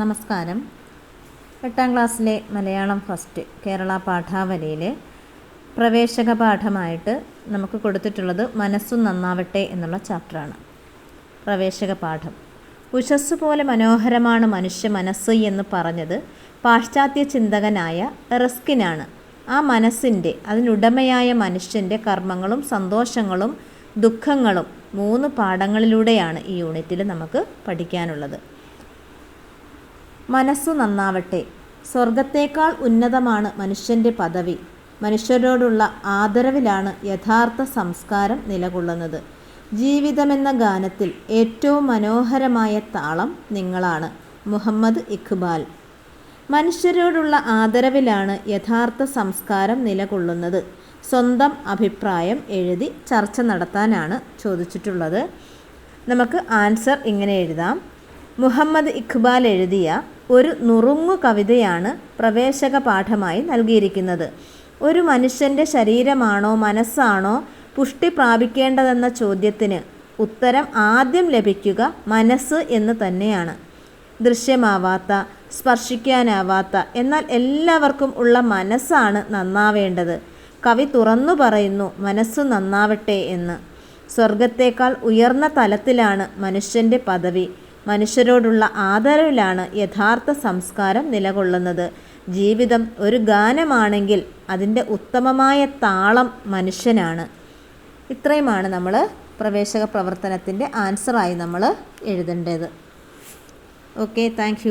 നമസ്കാരം. എട്ടാം ക്ലാസ്സിലെ മലയാളം ഫസ്റ്റ് കേരള പാഠാവലിയിലെ പ്രവേശക പാഠമായിട്ട് നമുക്ക് കൊടുത്തിട്ടുള്ളത് മനസ്സു നന്നാവട്ടെ എന്നുള്ള ചാപ്റ്ററാണ്. പ്രവേശക പാഠം. ഉഷസ് പോലെ മനോഹരമാണ് മനുഷ്യ മനസ്സ് എന്ന് പറഞ്ഞത് പാശ്ചാത്യ ചിന്തകനായ റിസ്കിനാണ് ആ മനസ്സിന്റെ അതിനുടമയായ മനുഷ്യന്റെ കർമ്മങ്ങളും സന്തോഷങ്ങളും ദുഃഖങ്ങളും മൂന്ന് പാഠങ്ങളിലൂടെയാണ് ഈ യൂണിറ്റിൽ നമുക്ക് പഠിക്കാനുള്ളത്. മനസ്സു നന്നാവട്ടെ. സ്വർഗത്തേക്കാൾ ഉന്നതമാണ് മനുഷ്യന്റെ പദവി. മനുഷ്യരോടുള്ള ആദരവിലാണ് യഥാർത്ഥ സംസ്കാരം നിലകൊള്ളുന്നത്. ജീവിതമെന്ന ഗാനത്തിൽ ഏറ്റവും മനോഹരമായ താളം നിങ്ങളാണ് മുഹമ്മദ് ഇഖ്ബാൽ. മനുഷ്യരോടുള്ള ആദരവിലാണ് യഥാർത്ഥ സംസ്കാരം നിലകൊള്ളുന്നത്. സ്വന്തം അഭിപ്രായം എഴുതി ചർച്ച നടത്താനാണ് ചോദിച്ചിട്ടുള്ളത്. നമുക്ക് ആൻസർ ഇങ്ങനെ എഴുതാം. മുഹമ്മദ് ഇഖ്ബാൽ എഴുതിയ ഒരു നുറുങ്ങു കവിതയാണ് പ്രവേശക പാഠമായി നൽകിയിരിക്കുന്നത്. ഒരു മനുഷ്യന്റെ ശരീരമാണോ മനസ്സാണോ പുഷ്ടി പ്രാപിക്കേണ്ടതെന്ന ചോദ്യത്തിന് ഉത്തരം ആദ്യം ലഭിക്കുക മനസ്സ് എന്ന് തന്നെയാണ്. ദൃശ്യമാവാത്ത സ്പർശിക്കാനാവാത്ത എന്നാൽ എല്ലാവർക്കും ഉള്ള മനസ്സാണ് നന്നാവേണ്ടത്. കവി തുറന്നു പറയുന്നു മനസ്സ് നന്നാവട്ടെ എന്ന്. സ്വർഗത്തേക്കാൾ ഉയർന്ന തലത്തിലാണ് മനുഷ്യന്റെ പദവി. മനുഷ്യരോടുള്ള ആദരവിലാണ് യഥാർത്ഥ സംസ്കാരം നിലകൊള്ളുന്നത്. ജീവിതം ഒരു ഗാനമാണെങ്കിൽ അതിന്റെ ഉത്തമമായ താളം മനുഷ്യനാണ്. ഇത്രയുമാണ് നമ്മൾ പ്രവേശക പ്രവർത്തനത്തിന്റെ ആൻസറായി നമ്മൾ എഴുതേണ്ടത്. Okay thank